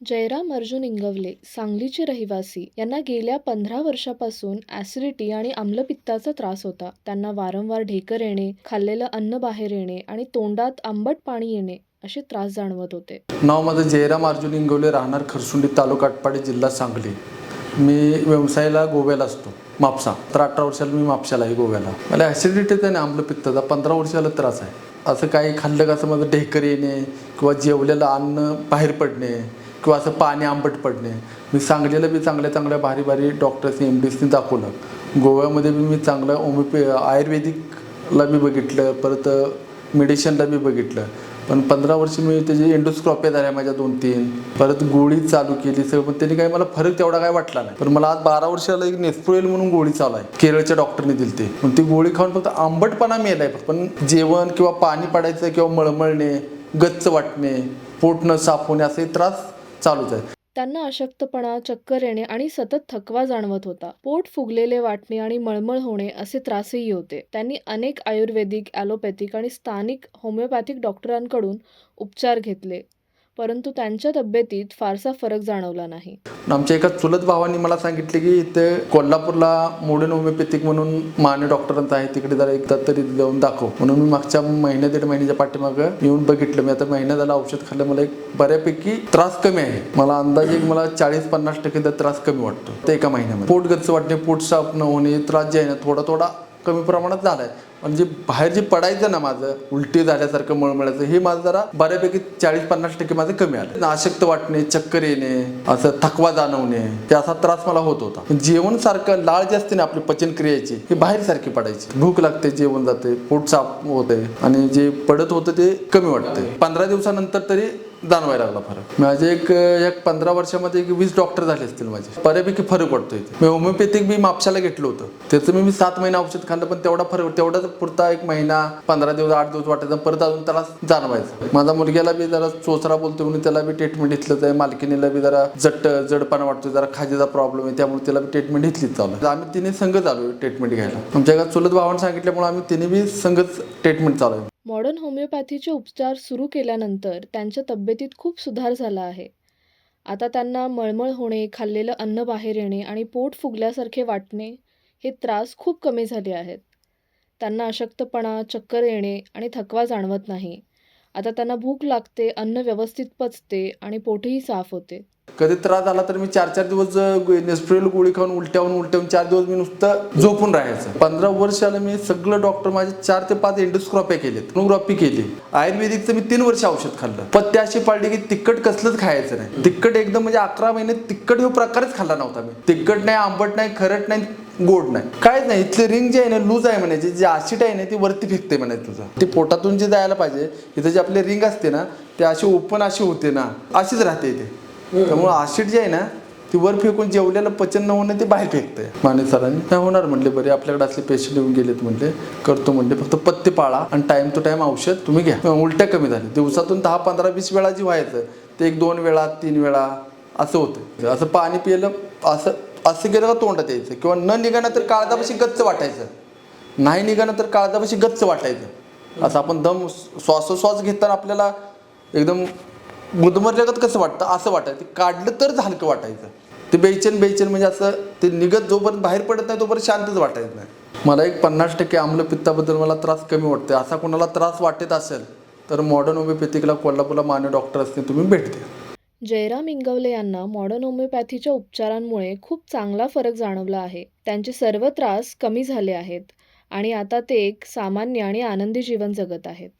जयराम अर्जुन इंगवले सांगलीचे रहिवासी. यांना गेल्या पंधरा वर्षापासून ॲसिडिटी आणि आम्लपित्ताचा त्रास होता. त्यांना वारंवार ढेकर येणे खाल्लेलं अन्न बाहेर येणे आणि तोंडात आंबट पाणी येणे असे त्रास जाणवत होते. नाव माझं जयराम अर्जुन इंगवले राहणार खरसुंडी तालुका अटपाडी जिल्हा सांगली. मी व्यवसायाला गोव्याला असतो. म्हापसा तर अठरा वर्षाला मी म्हापशाला आहे गोव्याला. मला ॲसिडिटीचा आणि आम्लपित्ताचा पंधरा वर्षाला त्रास आहे. असं काही खाल्लं का असं माझं ढेकर येणे किंवा जेवलेलं अन्न बाहेर पडणे किंवा असं पाणी आंबट पडणे. मी सांगलीला बी चांगल्या चांगल्या भारी भारी डॉक्टर्सनी एम डीसनी दाखवलं. गोव्यामध्ये बी मी चांगलं होमिओपॅ आयुर्वेदिकला बी बघितलं परत मेडिशनला बी बघितलं. पण पंधरा वर्ष मी त्याची एंडोस्क्रॉप्या झाल्या माझ्या दोन तीन परत गोळी चालू केली सगळं पण त्यांनी काही मला फरक तेवढा काय वाटला नाही. पण मला आज बारा वर्षाला एक नेस्प्रोएल म्हणून गोळी चालू आहे. केरळच्या डॉक्टरने दिली ते. पण ती गोळी खाऊन फक्त आंबटपणा मिळालाय पण जेवण किंवा पाणी पडायचं किंवा मळमळणे गच्च वाटणे पोट न साफ होणे असे त्रास चालूच आहे. त्यांना अशक्तपणा चक्कर येणे आणि सतत थकवा जाणवत होता. पोट फुगलेले वाटणे आणि मळमळ होणे असे त्रासही होते. त्यांनी अनेक आयुर्वेदिक ॲलोपॅथिक आणि स्थानिक होमिओपॅथिक डॉक्टरांकडून उपचार घेतले. परंतु त्यांच्या तब्येतीत फारसा फरक जाणवला नाही. आमच्या एका चुलत भावांनी मला सांगितले की इथे कोल्हापूरला मॉडर्न होमिओपॅथिक म्हणून मान्य डॉक्टरांचा आहे तिकडे जरा एकदा तरी जाऊन दाखव. म्हणून मी मागच्या महिन्या दीड महिन्याच्या पाठीमागं येऊन बघितलं. मी आता महिन्या झाला औषध खाल्लं मला एक बऱ्यापैकी त्रास कमी आहे. मला अंदाजे एक मला चाळीस पन्नास टक्के तर त्रास कमी वाटतो. ते एका महिन्यामध्ये. पोट गच्च वाटणे पोट साफ न होणे त्रास जे आहे ना थोडा थोडा कमी प्रमाणात झालाय. म्हणजे बाहेर जे पडायचं ना माझं उलटी झाल्यासारखं मळमळायचं हे माझं जरा बऱ्यापैकी चाळीस पन्नास टक्के माझं कमी आलं अशक्त वाटणे चक्कर येणे असं थकवा जाणवणे ते असा त्रास मला होत होता. पण जेवण सारखं लाळ जी असते ना आपली पचनक्रियेची हे बाहेर सारखी पडायची. भूक लागते जेवण जाते पोट साफ होते आणि जे पडत होतं ते कमी वाटते पंधरा दिवसानंतर तरी जाणवायला लागला फरक. माझे एक एक पंधरा वर्षामध्ये एक वीस डॉक्टर झाले असतील माझे. बऱ्यापैकी फरक पडतोय मी होमिओपॅथिक मी मापशाला घेतलं होतं. त्याचं मी मी सात महिने औषध खाल्लं पण तेवढा फरक तेवढाच पुरता एक महिना पंधरा दिवस आठ दिवस वाटायचा परत अजून त्याला जाणवायचं. माझा मुलग्याला बी जरा चोचरा बोलतो म्हणून त्याला बी ट्रीटमेंट घेतलं आहे मालकीनीला बी जरा जट जडपणा वाटतो जरा खाजेचा प्रॉब्लेम आहे त्यामुळे त्याला बी ट्रीटमेंट घेतलीच चालू आहे. आम्ही तिने संघ चालू आहे ट्रीटमेंट घ्यायला. आमच्या घरात चुलत भावानं सांगितल्यामुळे आम्ही तिने बी संघच ट्रीटमेंट चालू आहे. मॉडर्न होमिओपॅथीचे उपचार सुरू केल्यानंतर त्यांच्या तब्येतीत खूप सुधार झाला आहे. आता त्यांना मळमळ होणे खाल्लेलं अन्न बाहेर येणे आणि पोट फुगल्यासारखे वाटणे हे त्रास खूप कमी झाले आहेत. त्यांना अशक्तपणा चक्कर येणे आणि थकवा जाणवत नाही. आता त्यांना भूक लागते अन्न व्यवस्थित पचते आणि पोटही साफ होते. कधी त्रास झाला तर मी चार चार दिवस नेस्प्रिल गोळी खाऊन उलट्याहून उलट्याहून चार दिवस मी नुसतं झोपून राहायचं. पंधरा वर्षाला मी सगळं डॉक्टर माझे चार ते पाच एंडोस्क्रॉपी केले सोनोग्राफी केली. आयुर्वेदिकचं मी तीन वर्ष औषध खाल्लं. पण त्या अशी पाळली की तिखट कसलंच खायचं नाही. तिखट एकदम म्हणजे अकरा महिने तिखट हा प्रकारच खाल्ला नव्हता मी. तिखट नाही आंबट नाही खरट नाही गोड नाही. काहीच नाही इथले रिंग जे आहे ना लूज आहे म्हणायची जे आशिट आहे ना ती वरती फेकते म्हणायचं तुझं. ती पोटातून जे जायला पाहिजे इथं जे आपले रिंग असते ना ते अशी ओपन अशी होते ना अशीच राहते इथे. त्यामुळे आशिड जे आहे ना ती वर फेकून जेवल्याला पचन न होणं ते बाहेर फेकतंय माने सरांनी नाही होणार म्हणले बरे आपल्याकडे असले पेशंट येऊन गेलेत म्हणले. करतो म्हणले फक्त पत्ते पाळा आणि टाइम टू टाइम औषध तुम्ही घ्या. उलट्या कमी झाल्या दिवसातून दहा पंधरा वीस वेळा जी व्हायचं ते एक दोन वेळा तीन वेळा असं होतं. असं पाणी पिलं असं असं गेलं का तोंडात यायचं? किंवा न निघाणं तर काळजापाशी गच्च वाटायचं. नाही निघाणं तर काळजापाशी गच्च वाटायचं. असं आपण दम श्वासोश्वास घेताना आपल्याला एकदम गुदमरल्यागत कसं वाटतं? असं वाटायचं. काढलं तर हलकं वाटायचं. ते बेचैन बेचैन म्हणजे असं ते निघत जोपर्यंत बाहेर पडत नाही तोपर्यंत शांतच वाटायचं नाही. मला एक पन्नास टक्के आम्लपित्ताबद्दल मला त्रास कमी वाटतो असा कोणाला त्रास वाटत असेल तर मॉडर्न होमिओपॅथिकला कोल्हापूरला मान्य डॉक्टर असतील तुम्ही भेट द्या. जयराम इंगवले यांना मॉडर्न होमिओपॅथीच्या उपचारांमुळे खूप चांगला फरक जाणवला आहे. त्यांचे सर्व त्रास कमी झाले आहेत आणि आता ते एक सामान्य आणि आनंदी जीवन जगत आहेत.